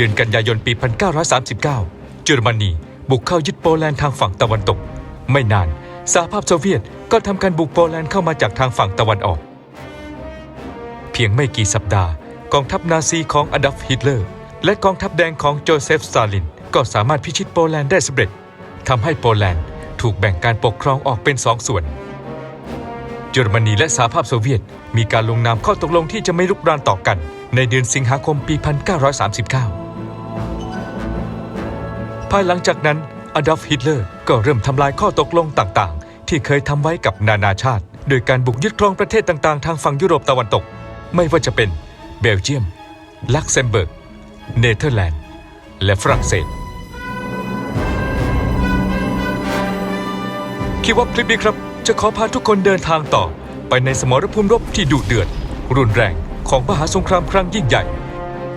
เดือนกันยายนปี 1939 เยอรมนีบุกเข้ายึดโปแลนด์ทางฝั่งตะวันตก ไม่นานสหภาพโซเวียตก็ทำการบุกโปแลนด์เข้ามาจากทางฝั่งตะวันออก เพียงไม่กี่สัปดาห์ กองทัพนาซีของอดัลฟ์ฮิตเลอร์ และกองทัพแดงของโจเซฟสตาลิน ก็สามารถพิชิตโปแลนด์ได้สำเร็จทำให้โปแลนด์ถูกแบ่งการปกครองออกเป็นสองส่วน เยอรมนีและสหภาพโซเวียต มีการลงนามข้อตกลงที่จะไม่ลุกรานต่อกัน ในเดือนสิงหาคมปี 1939 ภายหลังจากนั้นอดัลฟ์ฮิตเลอร์ก็เริ่มทำลายข้อตกลงต่างๆ ที่เคยทำไว้กับนานาชาติ โดยการบุกยึดครองประเทศต่างๆ ทางฝั่งยุโรปตะวันตก ไม่ว่าจะเป็นเบลเยียม ลักเซมเบิร์ก เนเธอร์แลนด์ และฝรั่งเศส คิดว่าคลิปนี้ครับ จะขอพาทุกคนเดินทางต่อ ไปในสมรภูมิรบที่ดุเดือด รุนแรงของมหาสงครามครั้งยิ่งใหญ่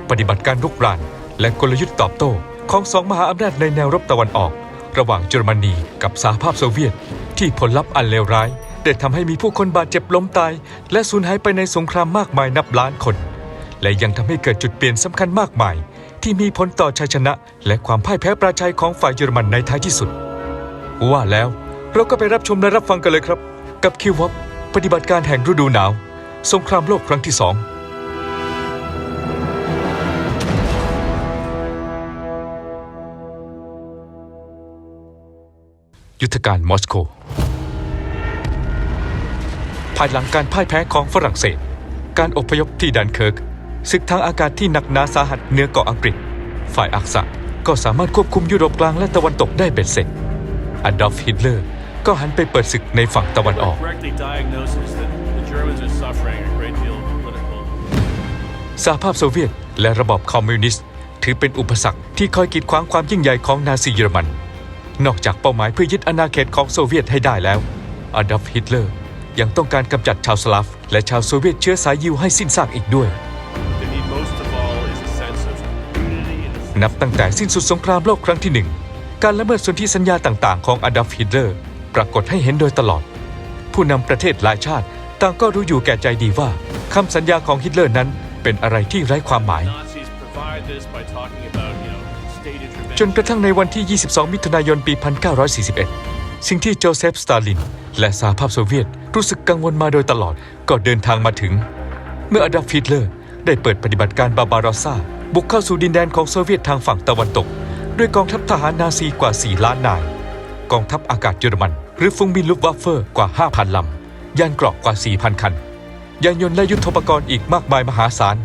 ปฏิบัติการรุกราน และกลยุทธ์ตอบโต้ ของสองมหาอำนาจในแนวรบตะวันออก ระหว่างเยอรมนีกับสหภาพโซเวียต ที่ผลลัพธ์อันเลวร้ายได้ทำให้มีผู้คนบาดเจ็บล้มตาย และสูญหายไปในสงครามมากมายนับล้านคน และยังทำให้เกิดจุดเปลี่ยนสำคัญมากมาย ที่มีผลต่อชัยชนะ และความพ่ายแพ้ปราชัยของฝ่ายเยอรมันในท้ายที่สุด ว่าแล้วเราก็ไปรับชมและรับฟังกันเลยครับ กับคิววอปปฏิบัติการแห่งฤดูหนาว สงครามโลกครั้งที่สอง ยุทธการมอสโก ภายหลังการพ่ายแพ้ของฝรั่งเศส การอพยพที่ดันเคิร์กศึกทางอากาศที่หนักหนาสาหัสเหนือเกาะอังกฤษ ฝ่ายอักษะก็สามารถควบคุมยุโรปกลางและตะวันตกได้เบ็ดเสร็จอดอล์ฟฮิตเลอร์ก็หันไปเปิดศึกในฝั่งตะวันออก correctly diagnosis that the Germans are suffering a great deal of political สหภาพโซเวียตและระบอบคอมมิวนิสต์ ถือเป็นอุปสรรคที่คอยกีดขวางความยิ่งใหญ่ของนาซีเยอรมัน นอกจากเป้าหมายเพื่อยึดอาณาเขตของโซเวียตให้ได้แล้วอดอล์ฟฮิตเลอร์ยังต้องการกำจัดชาวสลาฟ และชาวโซเวียตเชื้อสายยิวให้สิ้นซากอีกด้วย นับตั้งแต่สิ้นสุดสงครามโลกครั้งที่หนึ่งการละเมิดสนธิสัญญาต่างๆ ของอดัลฟฮิตเลอร์ปรากฏให้เห็นโดยตลอด ผู้นำประเทศหลายชาติ ต่างก็รู้อยู่แก่ใจดีว่าคำสัญญาของฮิตเลอร์นั้นเป็นอะไรที่ไร้ความหมาย จนกระทั่งในวันที่ 22 มิถุนายน ปี 1941 สิ่งที่โจเซฟ สตาลิน และสหภาพโซเวียตรู้สึกกังวลมาโดยตลอดก็เดินทางมาถึง เมื่ออดัลฟฮิตเลอร์ได้เปิดปฏิบัติการบาบารอซ่า บุกเข้าสู่ดินแดนของโซเวียตทางฝั่งตะวันตก ด้วยกองทัพทหารนาซีกว่า 4 ล้านนาย กองทัพอากาศเยอรมัน หรือฟุงบินลุกวัฟเฟอร์กว่า 5,000 ลำ ยานเกราะกว่า 4,000 คัน ยานยนต์และยุทโธปกรณ์อีกมากมายมหาศาล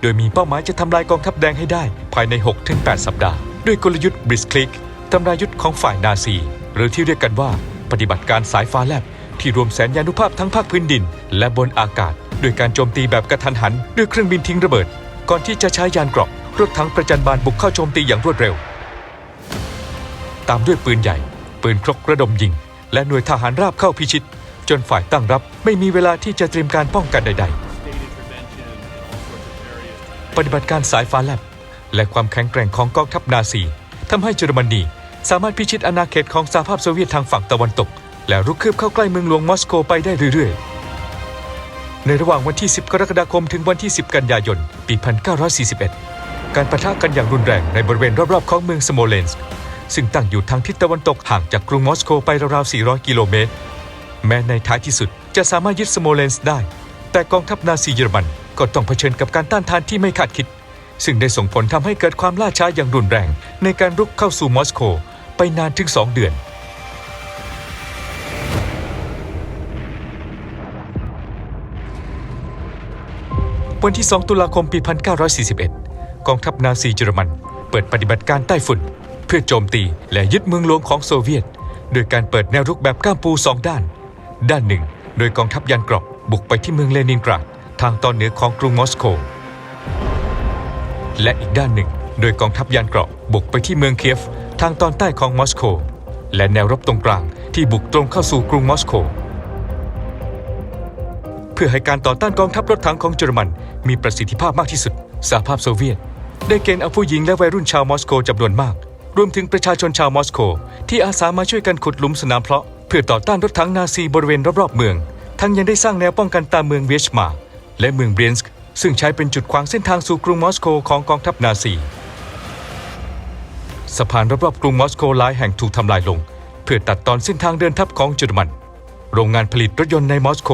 โดยมีเป้าหมายจะทำลายกองทัพแดงให้ได้ภายใน 6-8 สัปดาห์ ด้วยกลยุทธ์บริสคลิกตำรายุทธ์ของฝ่ายนาซี หรือที่เรียกกันว่า ปฏิบัติการสายฟ้าแลบ ที่รวมแสนยานุภาพทั้งภาคพื้นดิน และบนอากาศ ด้วยการโจมตีแบบกระทันหัน ด้วยเครื่องบินทิ้งระเบิด ก่อนที่จะใช้ยานเกราะรถถังประจันบานบุกเข้าโจมตีอย่างรวดเร็ว ตามด้วยปืนใหญ่ ปืนครกระดมยิง และหน่วยทหารราบเข้าพิชิต จนฝ่ายตั้งรับไม่มีเวลาที่จะเตรียมการป้องกันใด ๆ ปฏิบัติการสายฟ้าแลบ และความแข็งแกร่งของกองทัพนาซีทำให้เยอรมนีสามารถพิชิตอาณาเขตของสหภาพโซเวียตทางฝั่งตะวันตก และรุกคืบเข้าใกล้เมืองหลวงมอสโกไปได้เรื่อยๆ ในระหว่างวันที่ 10 กรกฎาคมถึงวันที่ 10 กันยายน ปี 1941 การประทะกันอย่างรุนแรงในบริเวณรอบๆของเมืองสโมเลนส์ซึ่งตั้งอยู่ทางทิศตะวันตกห่างจากกรุงมอสโกไปราวๆ 400 กิโลเมตร แม้ในท้ายที่สุดจะสามารถยึดสโมเลนส์ได้ แต่กองทัพนาซีเยอรมันก็ต้องเผชิญกับการต้านทานที่ไม่คาดคิด ซึ่งได้ส่งผลทำให้เกิดความล่าช้าอย่างรุนแรง ในการรุกเข้าสู่มอสโกไปนานถึง 2 เดือน วันที่ 2 ตุลาคมปี 1941 กองทัพนาซีเยอรมัน เปิดปฏิบัติการใต้ฝุ่น เพื่อโจมตีและยึดเมืองหลวงของโซเวียต โดยการเปิดแนวรุกแบบก้ามปูสองด้าน ด้านหนึ่ง โดยกองทัพยานเกราะบุกไปที่เมืองเลนินกราดทางตอนเหนือของกรุงมอสโก และอีกด้านหนึ่ง โดยกองทัพยานเกราะบุกไปที่เมืองเคียฟ ทางตอนใต้ของมอสโก และแนวรบตรงกลางที่บุกตรงเข้าสู่กรุงมอสโก เพื่อให้การต่อต้านกองทัพรถถังของเยอรมันมีประสิทธิภาพมากที่สุดสหภาพโซเวียต ได้เกณฑ์เอาผู้หญิงและวัยรุ่นชาวมอสโกจำนวนมาก รวมถึงประชาชนชาวมอสโก ที่อาสามาช่วยกันขุดหลุมสนามเพาะเพื่อต่อต้านรถถังนาซีบริเวณรอบๆเมือง ทั้งยังได้สร้างแนวป้องกันตามเมืองเวชมา และเมืองเบรนสก์ ซึ่งใช้เป็นจุดขวางเส้นทางสู่กรุงมอสโกของกองทัพนาซีสะพานรอบๆกรุงมอสโกหลายแห่งถูกทำลายลง เพื่อตัดตอนเส้นทางเดินทัพของเยอรมัน โรงงานผลิตรถยนต์ในมอสโก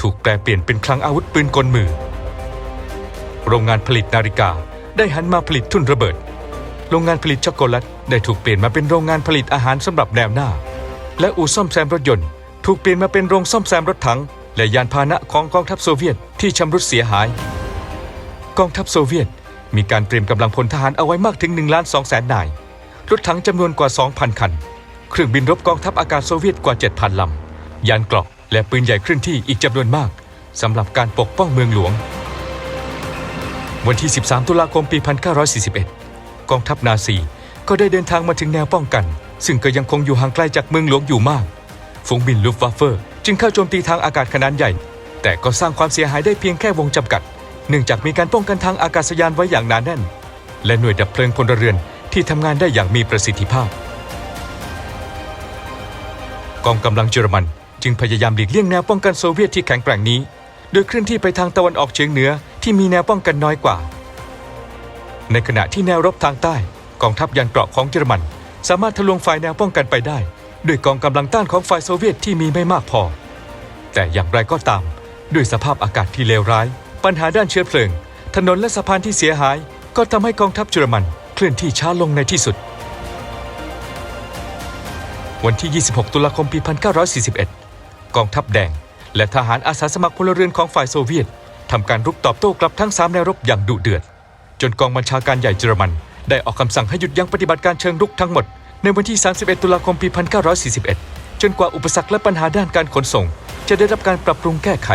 ถูกแปลเปลี่ยนเป็นคลังอาวุธปืนกลมือ โรงงานผลิตนาฬิกาได้หันมาผลิตทุ่นระเบิด โรงงานผลิตช็อกโกแลตได้ถูกเปลี่ยนมาเป็นโรงงานผลิตอาหารสำหรับแนวหน้า และอู่ซ่อมแซมรถยนต์ ถูกเปลี่ยนมาเป็นโรงซ่อมแซมรถถัง และยานพาหนะของกองทัพโซเวียตที่ชำรุดเสียหาย กองทัพโซเวียต มีการเตรียมกำลังพลทหารเอาไว้มากถึง1ล้าน2แสนนาย รถถังจำนวนกว่า 2,000 คัน เครื่องบินรบกองทัพอากาศโซเวียตกว่า 7,000 ลำ ยานเกราะและปืนใหญ่เคลื่อนที่อีกจำนวนมากสำหรับการปกป้องเมืองหลวง วันที่ 13 ตุลาคมปี 1941 กองทัพนาซีก็ได้เดินทางมาถึงแนวป้องกัน ซึ่งก็ยังคงอยู่ห่างไกลจากเมืองหลวงอยู่มาก ฝูงบินลูฟวาเฟอร์ จึงเข้าโจมตีทางอากาศขนาดใหญ่ แต่ก็สร้างความเสียหายได้เพียงแค่วงจำกัด เนื่องจากมีการป้องกันทางอากาศยานไว้อย่างหนาแน่น และหน่วยดับเพลิงพลเรือนที่ทำงานได้อย่างมีประสิทธิภาพ กองกำลังเยอรมันจึงพยายามหลีกเลี่ยงแนวป้องกันโซเวียตที่แข็งแกร่งนี้ โดยเคลื่อนที่ไปทางตะวันออกเฉียงเหนือที่มีแนวป้องกันน้อยกว่า ในขณะที่แนวรบทางใต้ กองทัพยานเกราะของเยอรมัน สามารถทะลวงฝ่ายแนวป้องกันไปได้ ด้วยกองกำลังต้านของฝ่ายโซเวียตที่มีไม่มากพอ แต่อย่างไรก็ตาม ด้วยสภาพอากาศที่เลวร้าย ปัญหาด้านเชื้อเพลิง ถนนและสะพานที่เสียหาย ก็ทำให้กองทัพเยอรมันเคลื่อนที่ช้าลงในที่สุด วันที่ 26 ตุลาคมปี 1941 กองทัพแดง และทหารอาสาสมัครพลเรือนของฝ่ายโซเวียตทำการรุกตอบโต้กลับทั้งสามแนวรบอย่างดุเดือด จนกองบัญชาการใหญ่เยอรมัน ได้ออกคำสั่งให้หยุดยั้งปฏิบัติการเชิงรุกทั้งหมด ในวันที่ 31 ตุลาคมปี 1941 จนกว่าอุปสรรคและปัญหาด้านการขนส่ง จะได้รับการปรับปรุงแก้ไข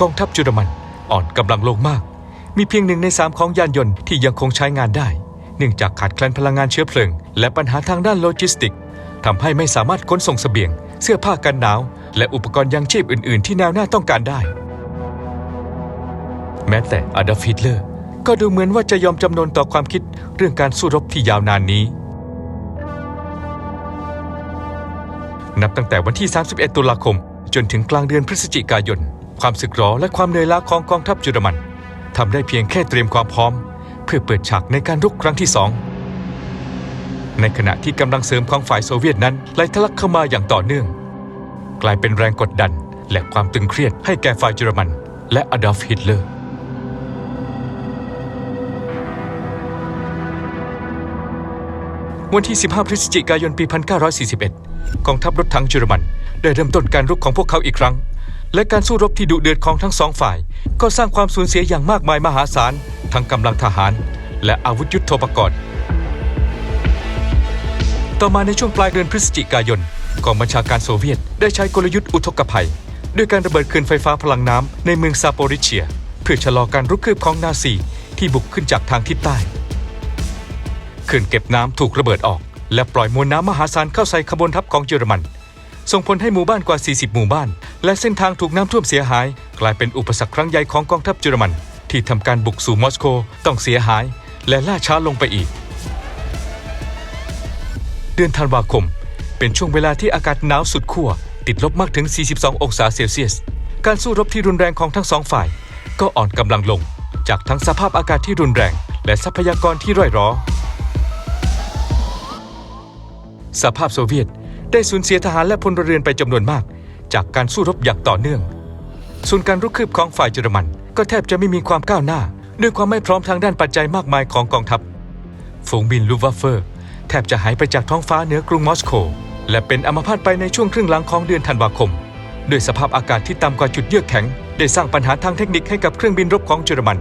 กองทัพเยอรมันอ่อนกำลังลงมาก มีเพียงหนึ่งในสามของยานยนต์ที่ยังคงใช้งานได้ เนื่องจากขาดแคลนพลังงานเชื้อเพลิง และปัญหาทางด้านโลจิสติกทำให้ไม่สามารถขนส่งเสบียง เสื้อผ้ากันหนาว และอุปกรณ์ยังชีพอื่น ๆ ที่แนวหน้าต้องการได้ แม้แต่อดอล์ฟฮิตเลอร์ ก็ดูเหมือนว่าจะยอมจำนนต่อความคิดเรื่องการสู้รบที่ยาวนานนี้ นับตั้งแต่วันที่ 31 ตุลาคม จนถึงกลางเดือนพฤศจิกายน ความสึกหรอและความเหนื่อยล้าของกองทัพเยอรมันทำได้เพียงแค่เตรียมความพร้อม เพื่อเปิดฉากในการรุกครั้งที่สองในขณะที่กำลังเสริมของฝ่ายโซเวียตนั้นไหลทะลักเข้ามาอย่างต่อเนื่อง กลายเป็นแรงกดดันและความตึงเครียดให้แก่ฝ่ายเยอรมัน และอดอล์ฟฮิตเลอร์ วันที่ 15 พฤศจิกายนปี 1941 กองทัพรถถังเยอรมัน ได้เริ่มต้นการรุกของพวกเขาอีกครั้ง และการสู้รบที่ดุเดือดของทั้งสองฝ่าย ก็สร้างความสูญเสียอย่างมากมายมหาศาล ทั้งกำลังทหาร และอาวุธยุโทโธปกรณ์ ต่อมาในช่วงปลายเดือนพฤศจิกายนกองบัญชาการโซเวียตได้ใช้กลยุทธ์อุทกภัย ด้วยการระเบิดคืนไฟฟ้าพลังน้ำในเมืองซาโปริเชีย เพื่อชะลอการรุกคืบของนาซีที่บุกขึ้นจากทางทิศใต้ เขื่อนเก็บน้ำถูกระเบิดออก และปล่อยมวลน้ำมหาศาลเข้าใส่ขบวนทัพของเยอรมัน ส่งผลให้หมู่บ้านกว่า 40 หมู่บ้าน และเส้นทางถูกน้ำท่วมเสียหาย กลายเป็นอุปสรรคครั้งใหญ่ของกองทัพเยอรมัน ที่ทำการบุกสู่มอสโกต้องเสียหาย และล่าช้าลงไปอีก เดือนธันวาคม เป็นช่วงเวลาที่อากาศหนาวสุดขั้วติดลบมากถึง 42 องศาเซลเซียส การสู้รบที่รุนแรงของทั้งสองฝ่าย ก็อ่อนกำลังลง จากทั้งสภาพอากาศที่รุนแรง และทรัพยากรที่ร่อยหรอ สภาพโซเวียตได้สูญเสียทหารและพลเรือนไปจำนวนมาก จากการสู้รบอย่างต่อเนื่อง ส่วนการรุกคืบของฝ่ายเยอรมัน ก็แทบจะไม่มีความก้าวหน้า ด้วยความไม่พร้อมทางด้านปัจจัยมากมายของกองทัพ ฝูงบินลูฟวาเฟอร์ แทบจะหายไปจากท้องฟ้าเหนือกรุงมอสโก และเป็นอัมพาตไปในช่วงครึ่งหลังของเดือนธันวาคม ด้วยสภาพอากาศที่ต่ำกว่าจุดเยือกแข็ง ได้สร้างปัญหาทางเทคนิคให้กับเครื่องบินรบของเยอรมัน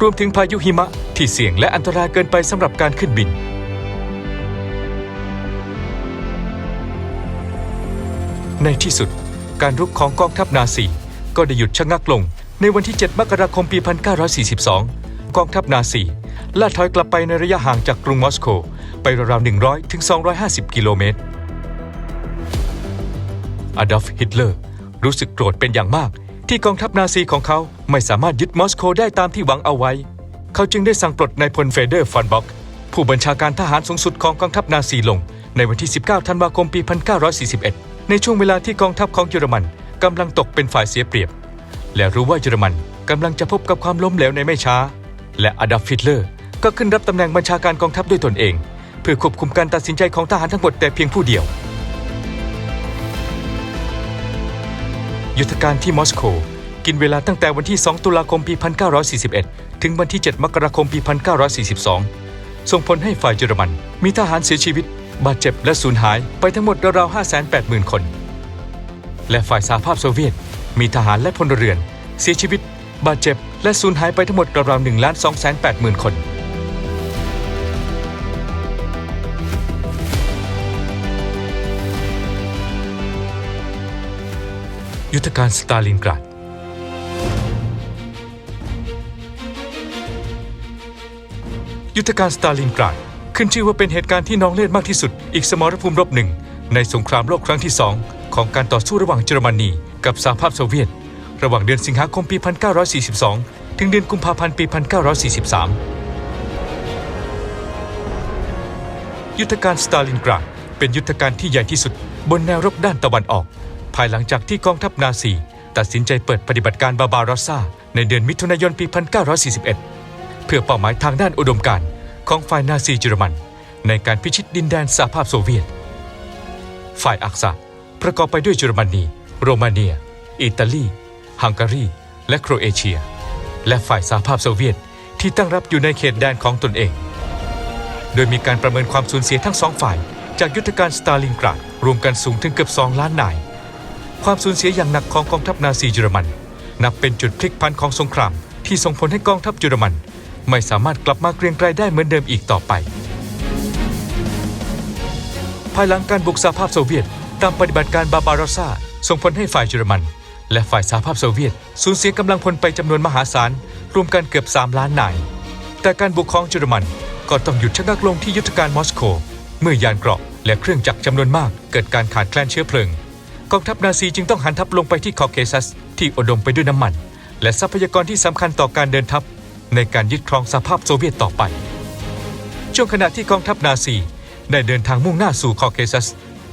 รวมถึงพายุหิมะที่เสี่ยงและอันตรายเกินไปสำหรับการขึ้นบิน ในที่สุด การรุกของกองทัพนาซีก็ได้หยุดชะงักลง ในวันที่ 7 มกราคมปี 1942 กองทัพนาซีล่าถอยกลับไปในระยะห่างจากกรุงมอสโก ไปราวๆ100 ถึง 250 กิโลเมตร อดอล์ฟ ฮิตเลอร์ รู้สึกโกรธเป็นอย่างมาก ที่กองทัพนาซีของเขาไม่สามารถยึดมอสโกได้ตามที่หวังเอาไว้ เขาจึงได้สั่งปลดนายพลเฟเดอร์ฟอนบ็อก ผู้บัญชาการทหารสูงสุดของกองทัพนาซีลง ในวันที่ 19 ธันวาคม ปี 1941 ในช่วงเวลาที่กองทัพของเยอรมันกำลังตกเป็นฝ่ายเสียเปรียบ และรู้ว่าเยอรมันกำลังจะพบกับความล้มเหลวในไม่ช้า และอดัลฟิตเลอร์ก็ขึ้นรับตำแหน่งบัญชาการกองทัพด้วยตนเอง เพื่อควบคุมการตัดสินใจของทหารทั้งหมดแต่เพียงผู้เดียว ยุทธการที่มอสโกกินเวลาตั้งแต่วันที่ 2 ตุลาคมปี 1941 ถึงวันที่ 7 มกราคมปี 1942 ส่งผลให้ฝ่ายเยอรมันมีทหารเสียชีวิต บาดเจ็บและสูญหายไปทั้งหมดราวๆ580,000 คน และฝ่ายสหภาพโซเวียต มีทหารและพลเรือน เสียชีวิต บาดเจ็บ และสูญหายไปทั้งหมดราวๆ1ล้าน2แสน8หมื่นคน ยุทธการสตาลินกราดยุทธการสตาลินกราด ขึ้นชื่อว่าเป็นเหตุการณ์ที่น้องเลือดมากที่สุด อีกสมรภูมิรบหนึ่ง ในสงครามโลกครั้งที่สองของการต่อสู้ระหว่างเยอรมนีกับสหภาพโซเวียต ระหว่างเดือนสิงหาคมปี 1942 ถึงเดือนกุมภาพันธ์ปี 1943 ยุทธการสตาลินกราดเป็นยุทธการที่ใหญ่ที่สุด บนแนวรบด้านตะวันออก ภายหลังจากที่กองทัพนาซีตัดสินใจเปิดปฏิบัติการบาบารอสซาในเดือนมิถุนายนปี 1941 เพื่อเป้าหมายทางด้านอุดมการณ์ ของฝ่ายนาซีเยอรมัน ในการพิชิตดินแดนสหภาพโซเวียต ฝ่ายอักษะประกอบไปด้วยเยอรมนี โรมาเนีย อิตาลี ฮังการี และโครเอเชีย และฝ่ายสหภาพโซเวียตที่ตั้งรับอยู่ในเขตแดนของตนเอง โดยมีการประเมินความสูญเสียทั้งสองฝ่าย จากยุทธการสตาลินกราดรวมกันสูงถึงเกือบ 2 ล้านนาย ความสูญเสียอย่างหนักของกองทัพนาซีเยอรมัน นับเป็นจุดพลิกผันของสงครามที่ส่งผลให้กองทัพเยอรมัน ไม่สามารถกลับมาเกรียงไกรได้เหมือนเดิมอีกต่อไป ภายหลังการบุกสหภาพโซเวียต ตามปฏิบัติการบาบารอซาส่งผลให้ฝ่ายเยอรมัน และฝ่ายสหภาพโซเวียต สูญเสียกำลังพลไปจำนวนมหาศาล รวมกันเกือบ 3 ล้านนาย แต่การบุกของเยอรมันก็ต้องหยุดชะงักลงที่ยุทธการมอสโกเมื่อยานเกราะและเครื่องจักรจำนวนมาก เกิดการขาดแคลนเชื้อเพลิงกองทัพนาซีจึงต้องหันทัพลงไปที่คอเคซัส ที่อุดมไปด้วยน้ำมัน และทรัพยากรที่สำคัญต่อการเดินทัพ ในการยึดครองสภาพโซเวียตต่อไป ช่วงขณะที่กองทัพนาซีได้เดินทางมุ่งหน้าสู่คอเคซัส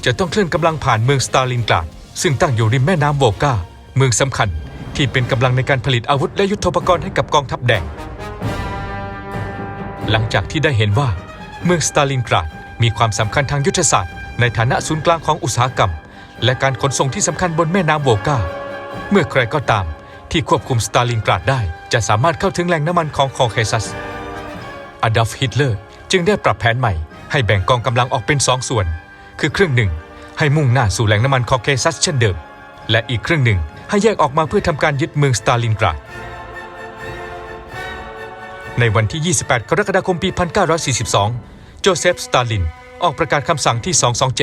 จะต้องเคลื่อนกำลังผ่านเมืองสตาลินกราด ซึ่งตั้งอยู่ริมแม่น้ำโวกาเมืองสำคัญที่เป็นกำลังในการผลิตอาวุธและยุทโธปกรณ์ให้กับกองทัพแดง หลังจากที่ได้เห็นว่า เมืองสตาลินกราดมีความสำคัญทางยุทธศาสตร์ ในฐานะศูนย์กลางของอุตสาหกรรม และการขนส่งที่สำคัญบนแม่น้ำโวกาเมื่อใครก็ตามที่ควบคุมสตาลินกราดได้ จะสามารถเข้าถึงแหล่งน้ำมันของคอเคซัสอดอล์ฟฮิตเลอร์จึงได้ปรับแผนใหม่ ให้แบ่งกองกำลังออกเป็นสองส่วน คือครึ่งหนึ่ง ให้มุ่งหน้าสู่แหล่งน้ำมันคอเคซัสเช่นเดิม และอีกครึ่งหนึ่งให้แยกออกมาเพื่อทำการยึดเมืองสตาลินกราดในวันที่ 28 กรกฎาคมปี 1942 โจเซฟ สตาลิน ออกประกาศคำสั่งที่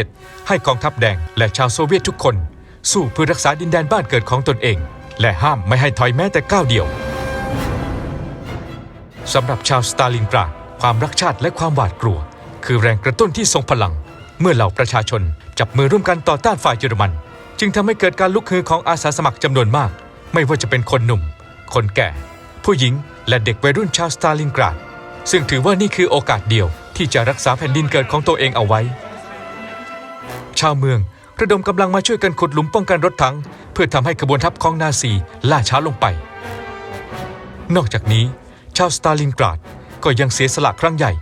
227 ให้กองทัพแดงและชาวโซเวียตทุกคน สู้เพื่อรักษาดินแดนบ้านเกิดของตนเอง และห้ามไม่ให้ถอยแม้แต่ก้าวเดียว สำหรับชาวสตาลินกราดความรักชาติและความหวาดกลัว คือแรงกระตุ้นที่ทรงพลัง เมื่อเหล่าประชาชนจับมือร่วมกันต่อต้านฝ่ายเยอรมัน จึงทำให้เกิดการลุกฮือของอาสาสมัครจำนวนมาก ไม่ว่าจะเป็นคนหนุ่ม คนแก่ ผู้หญิง และเด็กวัยรุ่นชาวสตาลินกราด ซึ่งถือว่านี่คือโอกาสเดียวที่จะรักษาแผ่นดินเกิดของตัวเองเอาไว้ ชาวเมืองระดมกำลังมาช่วยกันขุดหลุมป้องกันรถถัง เพื่อทำให้ขบวนทัพของนาซีล่าช้าลงไป นอกจากนี้ ชาวสตาลินกราดก็ยังเสียสละครั้งใหญ่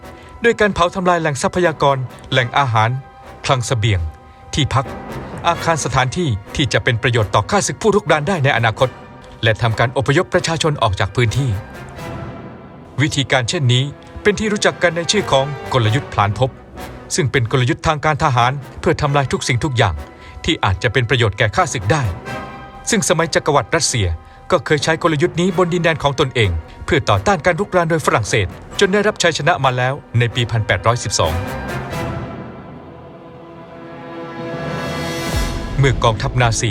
ด้วยการเผาทำลายแหล่งทรัพยากร แหล่งอาหาร คลังเสบียง ที่พัก อาคารสถานที่ที่จะเป็นประโยชน์ต่อข้าศึกผู้รุกรานได้ในอนาคต และทำการอพยพประชาชนออกจากพื้นที่ วิธีการเช่นนี้เป็นที่รู้จักกันในชื่อของกลยุทธ์พลานภพซึ่งเป็นกลยุทธ์ทางการทหาร เพื่อทำลายทุกสิ่งทุกอย่าง ที่อาจจะเป็นประโยชน์แก่ข้าศึกได้ ซึ่งสมัยจักรวรรดิรัสเซีย ก็เคยใช้กลยุทธ์นี้บนดินแดนของตนเอง เพื่อต่อต้านการรุกรานโดยฝรั่งเศส จนได้รับชัยชนะมาแล้วในปี 1812เมื่อกองทัพนาซี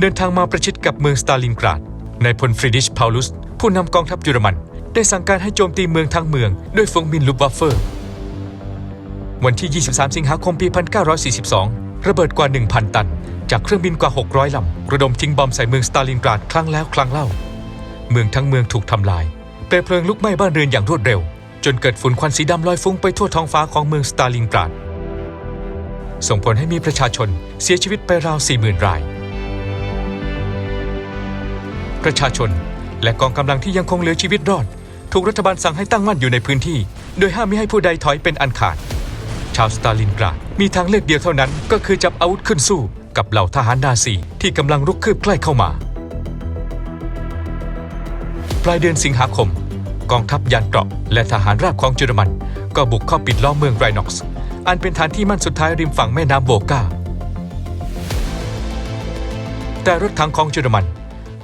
เดินทางมาประชิดกับเมืองสตาลินกราดนายพลฟรีดิชพาวลุส ผู้นำกองทัพเยอรมัน ได้สั่งการให้โจมตีเมืองทั้งเมืองด้วยฟงมินลูบัฟเฟอร์ วันที่ 23 สิงหาคมปี 1942 ระเบิดกว่า 1,000 ตัน จากเครื่องบินกว่า 600 ลำระดมทิ้งบอมใส่เมืองสตาลินกราดครั้งแล้วครั้งเล่า เมืองทั้งเมืองถูกทำลายเปลวเพลิงลุกไหม้บ้านเรือนอย่างรวดเร็ว จนเกิดฝุ่นควันสีดำลอยฟุ้งไปทั่วท้องฟ้าของเมืองสตาลินกราด ส่งผลให้มีประชาชนเสียชีวิตไปราว 40,000 ราย ประชาชนและกองกำลังที่ยังคงเหลือชีวิตรอด ถูกรัฐบาลสั่งให้ตั้งมั่นอยู่ในพื้นที่ โดยห้ามไม่ให้ผู้ใดถอยเป็นอันขาด ชาวสตาลินกราดมีทางเลือกเดียวเท่านั้นก็คือจับอาวุธขึ้นสู้ กับเหล่าทหารนาซีที่กำลังรุกคืบใกล้เข้ามา ปลายเดือนสิงหาคม กองทัพยานเกราะและทหารราบของเยอรมัน ก็บุกเข้าปิดล้อมเมืองไรนอกส์อันเป็นฐานที่มั่นสุดท้ายริมฝั่งแม่น้ำโวกาแต่รถถังของเยอรมัน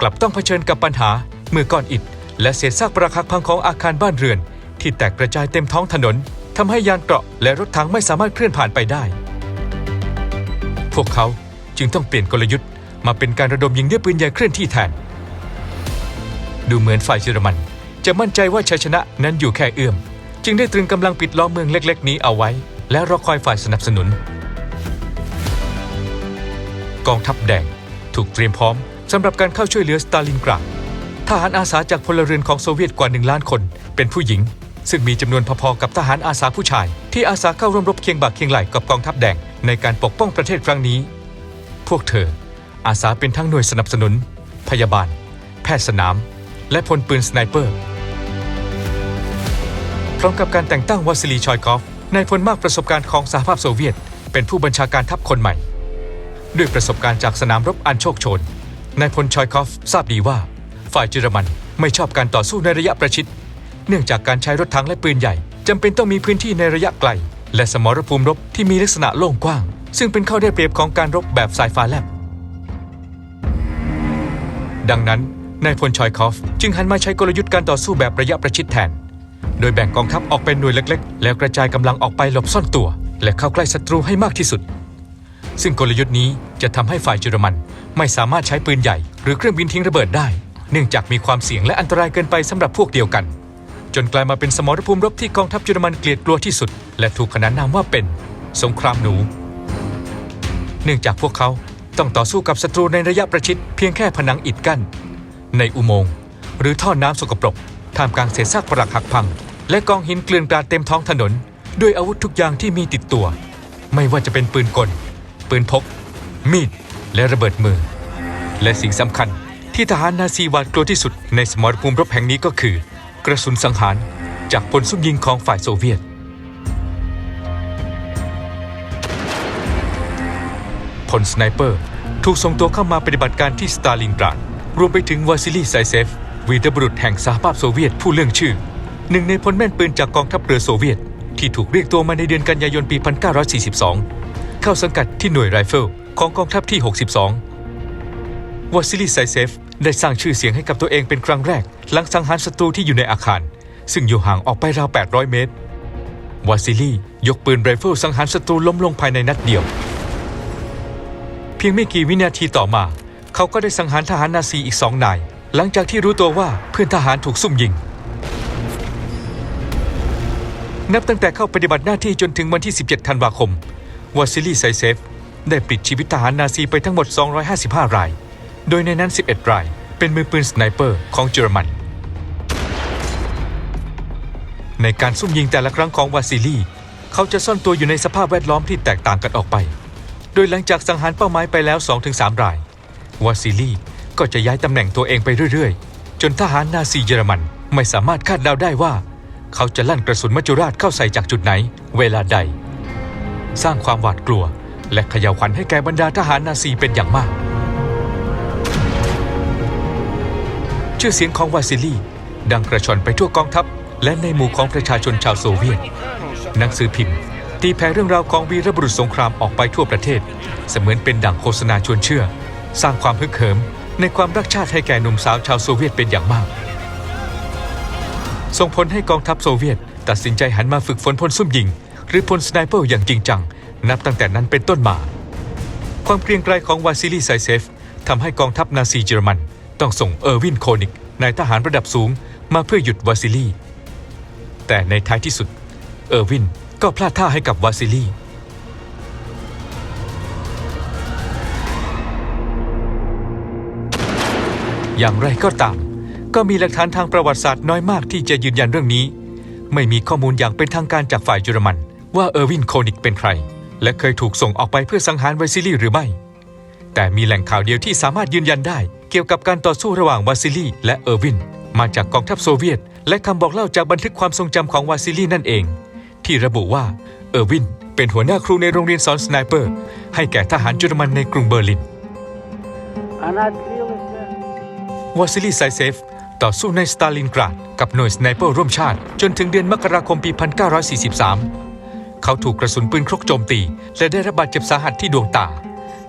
กลับต้องเผชิญกับปัญหาเมื่อก้อนอิฐ และเศษซากปรักหักพังของอาคารบ้านเรือน ที่แตกกระจายเต็มท้องถนนทำให้ยานเกราะและรถถังไม่สามารถเคลื่อนผ่านไปได้ พวกเขา จึงต้องเปลี่ยนกลยุทธ์มาเป็นการระดมยิงด้วยปืนใหญ่เคลื่อนที่แทน ดูเหมือนฝ่ายเยอรมัน จะมั่นใจว่าชัยชนะนั้นอยู่แค่เอื้อม จึงได้ตรึงกำลังปิดล้อมเมืองเล็ก ๆ นี้เอาไว้ และรอคอยฝ่ายสนับสนุน กองทัพแดงถูกเตรียมพร้อมสำหรับการเข้าช่วยเหลือสตาลินกราดทหารอาสาจากพลเรือนของโซเวียตกว่าหนึ่งล้านคน เป็นผู้หญิง ซึ่งมีจำนวนพอๆกับทหารอาสาผู้ชาย ที่อาสาเข้าร่วมรบเคียงบ่าเคียงไหล่กับกองทัพแดงในการปกป้องประเทศครั้งนี้ พวกเธอ อาสาเป็นทั้งหน่วยสนับสนุน พยาบาล แพทย์สนาม และพลปืนสไนเปอร์ พร้อมกับการแต่งตั้งวาซิลีชอยกอฟนายพลมากประสบการณ์ของสหภาพโซเวียต เป็นผู้บัญชาการทัพคนใหม่ ด้วยประสบการณ์จากสนามรบอันโชคโชนนายพลชอยคอฟทราบดีว่า ฝ่ายเยอรมันไม่ชอบการต่อสู้ในระยะประชิด เนื่องจากการใช้รถถังและปืนใหญ่จำเป็นต้องมีพื้นที่ในระยะไกล และสมรภูมิรบที่มีลักษณะโล่งกว้าง ซึ่งเป็นข้อได้เปรียบของการรบแบบสายฟ้าแลบ ดังนั้นนายพลชอยคอฟ จึงหันมาใช้กลยุทธ์การต่อสู้แบบระยะประชิดแทน โดยแบ่งกองทัพออกเป็นหน่วยเล็กๆ แล้วกระจายกำลังออกไปหลบซ่อนตัว และเข้าใกล้ศัตรูให้มากที่สุด ซึ่งกลยุทธ์นี้จะทำให้ฝ่ายเยอรมัน ไม่สามารถใช้ปืนใหญ่ หรือเครื่องบินทิ้งระเบิดได้ เนื่องจากมีความเสี่ยงและอันตรายเกินไปสำหรับพวกเดียวกัน จนกลายมาเป็นสมรภูมิรบที่กองทัพเยอรมันเกลียดกลัวที่สุด และถูกขนานนามว่าเป็น สงครามหนู เนื่องจากพวกเขาต้องต่อสู้กับศัตรูในระยะประชิดเพียงแค่ผนังอิฐกั้น ในอุโมงค์หรือท่อน้ำสกปรกท่ามกลางเศษซากปรักหักพัง และกองหินเกลื่อนกลาดเต็มท้องถนน ด้วยอาวุธทุกอย่างที่มีติดตัว ไม่ว่าจะเป็นปืนกล ปืนพก มีด และระเบิดมือ และสิ่งสำคัญที่ทหารนาซีหวาดกลัวที่สุดในสมรภูมิรบแห่งนี้ก็คือ กระสุนสังหารจากพลซุ่มยิงของฝ่ายโซเวียต พลสไนเปอร์ ถูกส่งตัวเข้ามาปฏิบัติการที่สตาลินกราด รวมไปถึงวาซิลีไซเซฟ วีรบุรุษแห่งสหภาพโซเวียตผู้เรื่องชื่อ หนึ่งในพลแม่นปืนจากกองทัพเรือโซเวียต ที่ถูกเรียกตัวมาในเดือนกันยายนปี 1942 เข้าสังกัดที่หน่วยไรเฟิลของกองทัพที่ 62 วาซิลีไซเซฟได้สร้างชื่อเสียงให้กับตัวเองเป็นครั้งแรก หลังสังหารศัตรูที่อยู่ในอาคาร ซึ่งอยู่ห่างออกไปราว 800 เมตร วาซิลียกปืนไรเฟิลสังหารศัตรูล้มลงภายในนัดเดียว เพียงไม่กี่วินาทีต่อมา เขาก็ได้สังหารทหารนาซีอีกสองนาย หลังจากที่รู้ตัวว่าเพื่อนทหารถูกซุ่มยิง นับตั้งแต่เข้าปฏิบัติหน้าที่จนถึงวันที่ 17 ธันวาคม วาซิลีไซเซฟ ได้ปลิดชีวิตทหารนาซีไปทั้งหมด 255 ราย โดยในนั้น 11 ราย เป็นมือปืนสไนเปอร์ของเยอรมัน ในการซุ่มยิงแต่ละครั้งของวาซิลีเขาจะซ่อนตัวอยู่ในสภาพแวดล้อมที่แตกต่างกันออกไป โดยหลังจากสังหารเป้าหมายไปแล้ว 2-3 ราย วาซิลีก็จะย้ายตำแหน่งตัวเองไปเรื่อยๆ จนทหารนาซีเยอรมันไม่สามารถคาดเดาได้ว่า เขาจะลั่นกระสุนมัจจุราชเข้าใส่จากจุดไหน เวลาใด สร้างความหวาดกลัว และขย่าวขวัญให้แก่บรรดาทหารนาซีเป็นอย่างมาก ชื่อเสียงของวาซิลีดังกระชอนไปทั่วกองทัพ และในหมู่ของประชาชนชาวโซเวียตหนังสือพิมพ์ ตีแผ่เรื่องราวของวีรบุรุษสงครามออกไปทั่วประเทศ เสมือนเป็นดั่งโฆษณาชวนเชื่อ สร้างความฮึกเหิม ในความรักชาติให้แก่หนุ่มสาวชาวโซเวียตเป็นอย่างมาก ส่งผลให้กองทัพโซเวียต ตัดสินใจหันมาฝึกฝนพลซุ่มยิง หรือพลสไนเปอร์อย่างจริงจัง นับตั้งแต่นั้นเป็นต้นมา ความเกรียงไกรของวาซิลีไซเซฟทำให้กองทัพนาซีเยอรมัน ต้องส่งเออร์วินโคนิกนายทหารระดับสูงมาเพื่อหยุดวาซิลีแต่ในท้ายที่สุด เออร์วิน ก็พลาดท่าให้กับวาซิลีอย่างไรก็ตาม ก็มีหลักฐานทางประวัติศาสตร์น้อยมากที่จะยืนยันเรื่องนี้ ไม่มีข้อมูลอย่างเป็นทางการจากฝ่ายเยอรมัน ว่าเออร์วินโคนิกเป็นใคร และเคยถูกส่งออกไปเพื่อสังหารวาซิลีหรือไม่ แต่มีแหล่งข่าวเดียวที่สามารถยืนยันได้ เกี่ยวกับการต่อสู้ระหว่างวาซิลีและเออร์วิน มาจากกองทัพโซเวียต และคำบอกเล่าจากบันทึกความทรงจำของวาซิลีนั่นเอง ที่ระบุว่า เออร์วิน เป็นหัวหน้าครูในโรงเรียนสอนสไนเปอร์ ให้แก่ทหารเยอรมันในกรุงเบอร์ลินวาซิลีไซเซฟ ต่อสู้ในสตาลินกราด กับหน่วยสไนเปอร์ร่วมชาติ จนถึงเดือนมกราคมปี 1943 เขาถูกกระสุนปืนครกโจมตี และได้รับบาดเจ็บสาหัสที่ดวงตา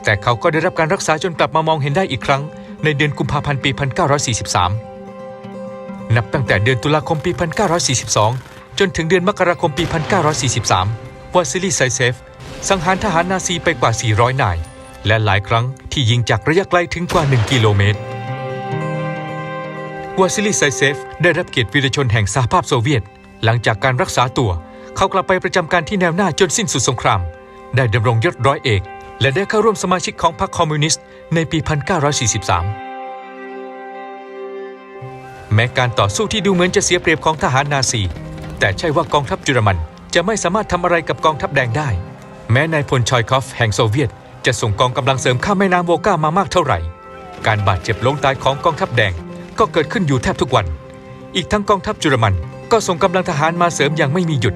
แต่เขาก็ได้รับการรักษาจนกลับมามองเห็นได้อีกครั้ง ในเดือนกุมภาพันธ์ปี 1943 นับตั้งแต่เดือนตุลาคมปี 1942 จนถึงเดือนมกราคมปี 1943 วาซิลีไซเซฟ สังหารทหารนาซีไปกว่า 400 นาย และหลายครั้งที่ยิงจากระยะไกลถึงกว่า 1 กิโลเมตร วาซิลีไซเซฟ ได้รับเกียรติวีรชนแห่งสหภาพโซเวียต หลังจากการรักษาตัว เขากลับไปประจำการที่แนวหน้าจนสิ้นสุดสงคราม ได้ดำรงยศร้อยเอก และได้เข้าร่วมสมาชิกของพรรคคอมมิวนิสต์ในปี 1943แม้การต่อสู้ที่ดูเหมือนจะเสียเปรียบของทหารนาซี แต่ใช่ว่ากองทัพเยอรมัน จะไม่สามารถทำอะไรกับกองทัพแดงได้ แม้นายพลชอยคอฟแห่งโซเวียต จะส่งกองกำลังเสริมข้ามแม่น้ำโวก้ามามากเท่าไหร่ การบาดเจ็บล้มตายของกองทัพแดงก็เกิดขึ้นอยู่แทบทุกวัน อีกทั้งกองทัพเยอรมันก็ส่งกำลังทหารมาเสริมอย่างไม่มีหยุด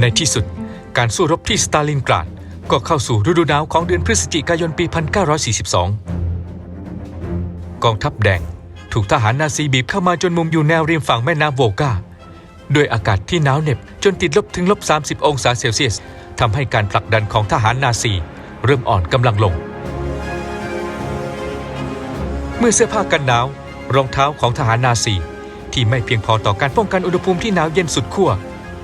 ในที่สุดการสู้รบที่สตาลินกราดก็เข้าสู่ฤดูหนาวของเดือนพฤศจิกายนปี 1942 กองทัพแดง ถูกทหารนาซีบีบเข้ามาจนมุมอยู่แนวริมฝั่งแม่น้ำโวกาด้วยอากาศที่หนาวเหน็บจนติดลบถึงลบ 30 องศาเซลเซียสทำให้การผลักดันของทหารนาซีเริ่มอ่อนกำลังลง เมื่อเสื้อผ้ากันหนาวรองเท้าของทหารนาซี ที่ไม่เพียงพอต่อการป้องกันอุณหภูมิที่หนาวเย็นสุดขั้ว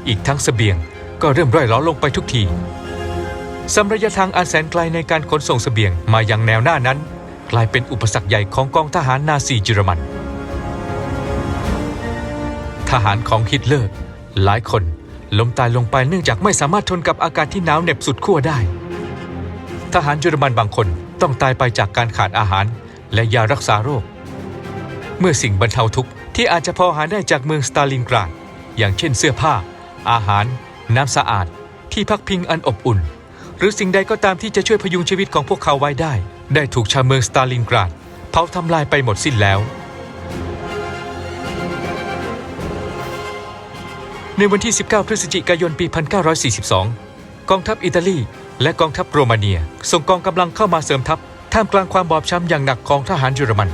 อีกทั้งเสบียงก็เริ่มร่อยหรอลงไปทุกทีสำระยะทางอันแสนไกลในการขนส่งเสบียงมายังแนวหน้านั้น กลายเป็นอุปสรรคใหญ่ของกองทหารนาซีเยอรมัน ทหารของฮิตเลอร์ หลายคนล้มตายลงไปเนื่องจากไม่สามารถทนกับอากาศที่หนาวเหน็บสุดขั้วได้ ทหารเยอรมันบางคนต้องตายไปจากการขาดอาหารและยารักษาโรค เมื่อสิ่งบรรเทาทุกข์ที่อาจจะพอหาได้จากเมืองสตาลินกราด อย่างเช่นเสื้อผ้า อาหาร น้ำสะอาด ที่พักพิงอันอบอุ่น หรือสิ่งใดก็ตามที่จะช่วยพยุงชีวิตของพวกเขาไว้ได้ ได้ถูกชาวเมืองสตาลินกราดเผาทำลายไปหมดสิ้นแล้ว ในวันที่ 19 พฤศจิกายนปี 1942 กองทัพอิตาลีและกองทัพโรมาเนีย ส่งกองกำลังเข้ามาเสริมทัพท่ามกลางความบอบช้ำอย่างหนักของทหารเยอรมัน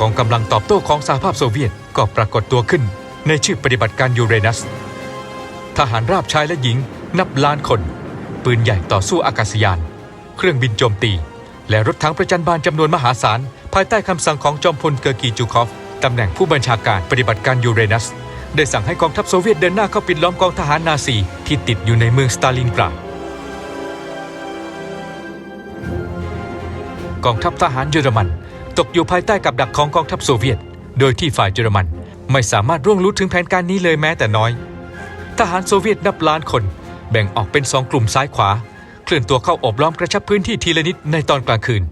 กองกำลังตอบโต้ของสหภาพโซเวียตก็ปรากฏตัวขึ้นในชื่อปฏิบัติการยูเรนัส ทหารราบชายและหญิงนับล้านคน ปืนใหญ่ต่อสู้อากาศยาน เครื่องบินโจมตี และรถถังประจันบานจำนวนมหาศาล ภายใต้คำสั่งของจอมพลเกอร์กีจูคอฟตำแหน่งผู้บัญชาการปฏิบัติการยูเรนัส ได้สั่งให้กองทัพโซเวียตเดินหน้าเข้าปิดล้อมกองทหารนาซีที่ติดอยู่ในเมืองสตาลินกราดกองทัพทหารเยอรมัน ตกอยู่ภายใต้กับดักของกองทัพโซเวียต โดยที่ฝ่ายเยอรมันไม่สามารถร่วงรู้ถึงแผนการนี้เลยแม้แต่น้อย ทหารโซเวียตนับล้านคน แบ่งออกเป็นสองกลุ่มซ้ายขวา เคลื่อนตัวเข้าโอบล้อมกระชับพื้นที่ทีละนิดในตอนกลางคืน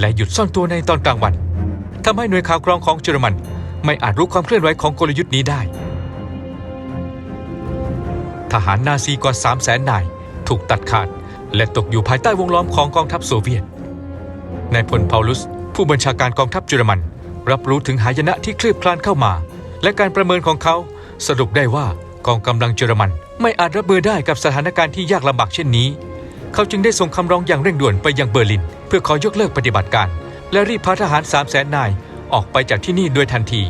และหยุดซ่อนตัวในตอนกลางวันทำให้หน่วยข่าวกรองของเยอรมัน ไม่อาจรู้ความเคลื่อนไหวของกลยุทธ์นี้ได้ ทหารนาซีกว่า3 0 0แสนนายถูกตัดขาด และตกอยู่ภายใต้วงล้อมของกองทัพโซเวียตนายพลเปาลุส ผู้บัญชาการกองทัพเยอรมัน รับรู้ถึงหายนะที่คลืบคลานเข้ามา และการประเมินของเขาสรุปได้ว่ากองกำลังเยอรมัน ไม่อาจรับมือได้กับสถานการณ์ที่ยากลำบากเช่นนี้ เขาจึงได้ส่งคำร้องอย่างเร่งด่วนไปยังเบอร์ลิน เพื่อขอยกเลิกปฏิบัติการ และรีบพาทหาร3 0 0แสนนายออกไปจากที่นี่โดยทันที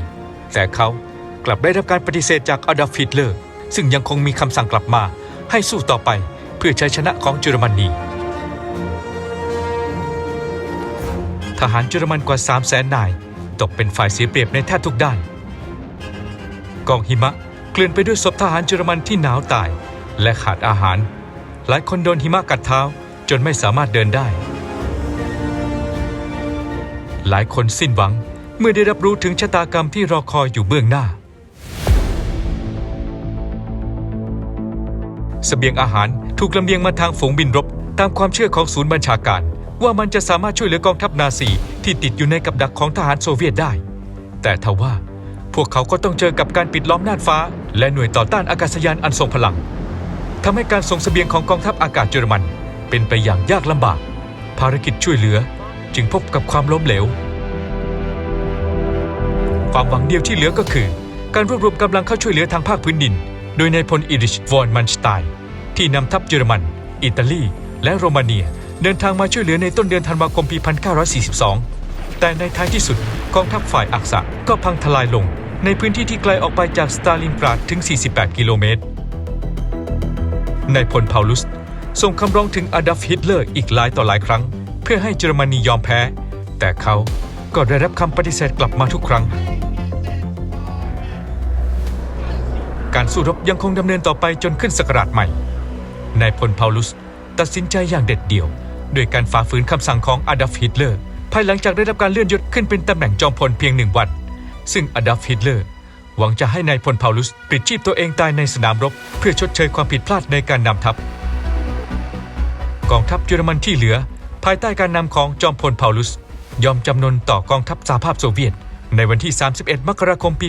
แต่เขากลับได้รับการปฏิเสธจากอดอล์ฟฮิตเลอร์ ซึ่งยังคงมีคำสั่งกลับมา ให้สู้ต่อไปเพื่อชัยชนะของเยอรมนีทหารเยอรมันกว่า 3 0 0แสนนาย ตกเป็นฝ่ายเสียเปรียบในแทบทุกด้าน กองหิมะเกลื่อนไปด้วยศพทหารเยอรมันที่หนาวตาย และขาดอาหาร หลายคนโดนหิมะกัดเท้า จนไม่สามารถเดินได้ หลายคนสิ้นหวังเมื่อได้รับรู้ถึงชะตากรรมที่รอคอยอยู่เบื้องหน้าสเสบียงอาหารถูกลำเลียงมาทางฝูงบินรบ ตามความเชื่อของศูนย์บัญชาการ ว่ามันจะสามารถช่วยเหลือกองทัพนาซีที่ติดอยู่ในกับดักของทหารโซเวียตได้ แต่ทว่า พวกเขาก็ต้องเจอกับการปิดล้อมน่านฟ้า และหน่วยต่อต้านอากาศยานอันทรงพลัง ทำให้การส่งเสบียงของกองทัพอากาศเยอรมัน เป็นไปอย่างยากลำบาก ภารกิจช่วยเหลือจึงพบกับความล้มเหลว ความหวังเดียวที่เหลือก็คือ การรวบรวมกำลังเข้าช่วยเหลือทางภาคพื้นดิน โดยนายพลอิริชวอนมันสไตน์ที่นำทัพเยอรมัน อิตาลี และโรมาเนีย เดินทางมาช่วยเหลือในต้นเดือนธันวาคมปี 1942 แต่ในท้ายที่สุดกองทัพฝ่ายอักษะก็พังทลายลง ในพื้นที่ที่ไกลออกไปจากสตาลินกราดถึง 48 กิโลเมตร นายพลเผาลุส ส่งคำร้องถึงอดัฟฮิตเลอร์อีกหลายต่อหลายครั้ง เพื่อให้เยอรมนียอมแพ้ แต่เขาก็ได้รับคำปฏิเสธกลับมาทุกครั้ง การสู้รบยังคงดำเนินต่อไปจนขึ้นสกราชใหม่นายพลเผาลุส ตัดสินใจอย่างเด็ดเดี่ยวด้วยการฝ่าฝืนคำสั่งของอดัฟฮิตเลอร์ ภายหลังจากได้รับการเลื่อนยศขึ้นเป็นตำแหน่งจอมพลเพียงหนึ่งวัน ซึ่งอดัฟฮิตเลอร์ หวังจะให้นายพลเผาลุสปิดชีพตัวเองตายในสนามรบ เพื่อชดเชยความผิดพลาดในการนำทัพ กองทัพเยอรมันที่เหลือ ภายใต้การนำของจอมพลเผาลุส ยอมจำนนต่อกองทัพสหภาพโซเวียต ในวันที่ 31 มกราคมปี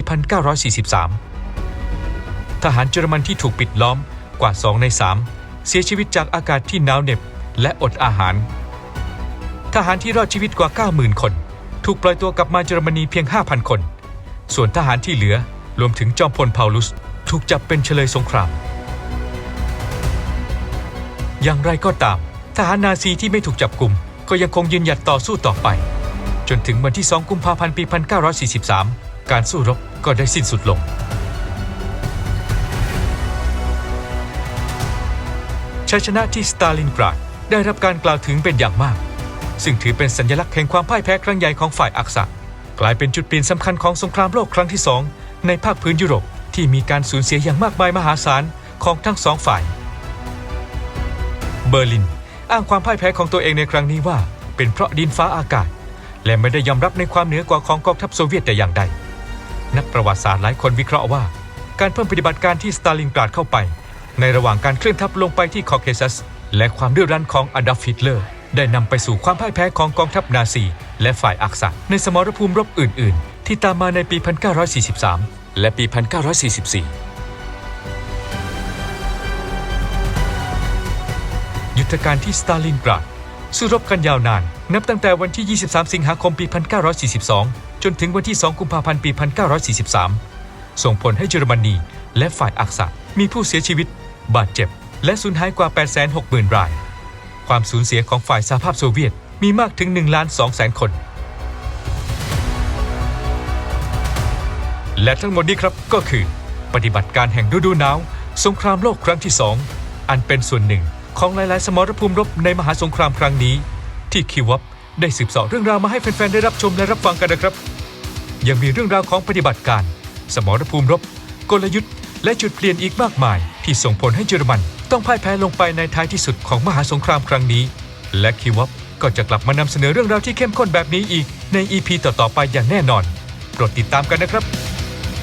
1943 ทหารเยอรมันที่ถูกปิดล้อมกว่า 2 ใน 3 เสียชีวิตจากอากาศที่หนาวเหน็บและอดอาหาร ทหารที่รอดชีวิตกว่า 90,000 คน ถูกปล่อยตัวกลับมาเยอรมนีเพียง 5,000 คน ส่วนทหารที่เหลือ รวมถึงจอมพลเผาลุส ถูกจับเป็นเฉลยสงคราม อย่างไรก็ตาม ทหารนาซีที่ไม่ถูกจับกลุ่ม ก็ยังคงยืนหยัดต่อสู้ต่อไป จนถึงวันที่ 2 กุมภาพันธ์ปี 1943 การสู้รบก็ได้สิ้นสุดลง ชัยชนะที่สตาลินกราดได้รับการกล่าวถึงเป็นอย่างมาก ซึ่งถือเป็นสัญลักษณ์แห่งความพ่ายแพ้ครั้งใหญ่ของฝ่ายอักษะกลายเป็นจุดเปลี่ยนสำคัญของสงครามโลกครั้งที่สอง ในภาคพื้นยุโรปที่มีการสูญเสียอย่างมากมายมหาศาลของทั้งสองฝ่าย เบอร์ลิน อ้างความพ่ายแพ้ของตัวเองในครั้งนี้ว่า เป็นเพราะดินฟ้าอากาศ และไม่ได้ยอมรับในความเหนือกว่าของกองทัพโซเวียตแต่อย่างใด นักประวัติศาสตร์หลายคนวิเคราะห์ว่า การเพิ่มปฏิบัติการที่สตาลินกราดเข้าไป ในระหว่างการเคลื่อนทัพลงไปที่คอเคซัส และความดื้อรั้นของอดัลฟฮิตเลอร์ได้นำไปสู่ความพ่ายแพ้ของกองทัพนาซี และฝ่ายอักษะในสมรภูมิรบอื่น ๆ ที่ตามมาในปี 1943 และปี 1944 ยุทธการที่สตาลินกราดสู้รบกันยาวนาน นับตั้งแต่วันที่ 23 สิงหาคมปี 1942 จนถึงวันที่ 2 กุมภาพันธ์ปี 1943 ส่งผลให้เยอรมนีและฝ่ายอักษะมีผู้เสียชีวิต บาดเจ็บ และสูญหายกว่า 860,000 ราย ความสูญเสียของฝ่ายสหภาพโซเวียตมีมากถึง1ล้าน2แสนคน และทั้งหมดนี้ครับก็คือ ปฏิบัติการแห่งฤดูหนาว สงครามโลกครั้งที่สองอันเป็นส่วนหนึ่งของหลาย ๆ สมรภูมิรบในมหาสงครามครั้งนี้ ที่คิววับได้สืบเสอบเรื่องราวมาให้แฟน ๆ ได้รับชมและรับฟังกันนะครับ ยังมีเรื่องราวของปฏิบัติการ สมรภูมิรบ กลยุทธ์ และจุดเปลี่ยนอีกมากมาย ที่ส่งผลให้เยอรมัน ต้องพ่ายแพ้ลงไปในท้ายที่สุดของมหาสงครามครั้งนี้ และคิววับก็จะกลับมานำเสนอเรื่องราวที่เข้มข้นแบบนี้อีกใน EP ต่อ ๆ ไปอย่างแน่นอน โปรดติดตามกันนะครับ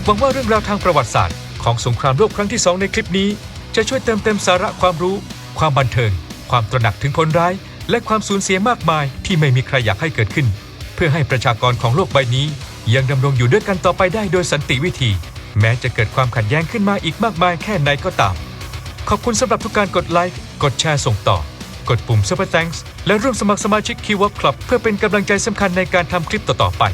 หวังว่าเรื่องราวทางประวัติศาสตร์ของสงครามโลกครั้งที่สองในคลิปนี้ จะช่วยเติมเต็มสาระความรู้ ความบันเทิง ความตระหนักถึงผลร้าย และความสูญเสียมากมายที่ไม่มีใครอยากให้เกิดขึ้น เพื่อให้ประชากรของโลกใบนี้ ยังดำรงอยู่ด้วยกันต่อไปได้โดยสันติวิธี แม้จะเกิดความขัดแย้งขึ้นมาอีกมากมายแค่ไหนก็ตาม ขอบคุณสำหรับทุกการกดไลค์กดแชร์ส่งต่อ กดปุ่ม Super Thanks และร่วมสมัครสมาชิก k e y w o r d Club เพื่อเป็นกำลังใจสำคัญในการทำคลิปต่อๆไป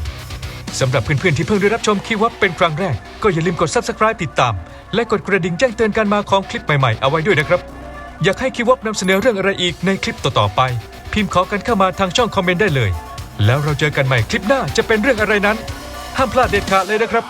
สำหรับเพื่อนๆที่เพิ่งได้รับชมคีวับเป็นครั้งแรก ก็อย่าลืมกด Subscribe ติดตาม และกดกระดิ่งแจ้งเตือนการมาของคลิปใหม่ๆ เอาไว้ด้วยนะครับ อยากให้คีวับนำเสนอเรื่องอะไรอีกในคลิปต่อๆไป พิมพ์ขอกันเข้ามาทางช่องคอมเมนต์ได้เลย แล้วเราเจอกันใหม่คลิปหน้าจะเป็นเรื่องอะไรนั้น ห้ามพลาดเด็ดขาดเลยนะครับ